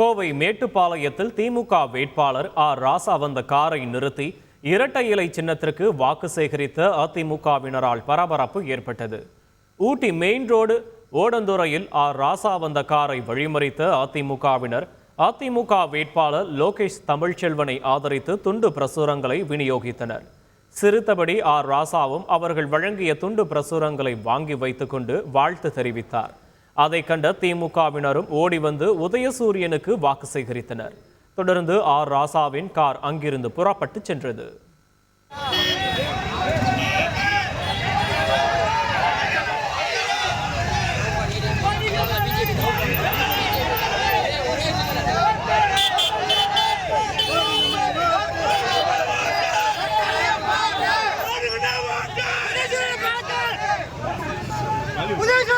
கோவை மேட்டுப்பாளையத்தில் திமுக வேட்பாளர் ஆர். ராசா வந்த காரை நிறுத்தி இரட்டை இலை சின்னத்திற்கு வாக்கு சேகரித்த அதிமுகவினரால் பரபரப்பு ஏற்பட்டது. ஊட்டி மெயின் ரோடு ஓடந்துறையில் ஆர். ராசா வந்த காரை வழிமறித்த அதிமுகவினர் அதிமுக வேட்பாளர் லோகேஷ் தமிழ்ச்செல்வனை ஆதரித்து துண்டு பிரசுரங்களை விநியோகித்தனர். சிறுத்தபடி ஆர். ராசாவும் அவர்கள் வழங்கிய துண்டு பிரசுரங்களை வாங்கி வைத்துக்கொண்டு வாழ்த்து தெரிவித்தார். அதை கண்ட திமுகவினரும் ஓடி வந்து உதயசூரியனுக்கு வாக்கு சேகரித்தனர். தொடர்ந்து ஆர். ராசாவின் கார் அங்கிருந்து புறப்பட்டு சென்றது. உதயசூரனை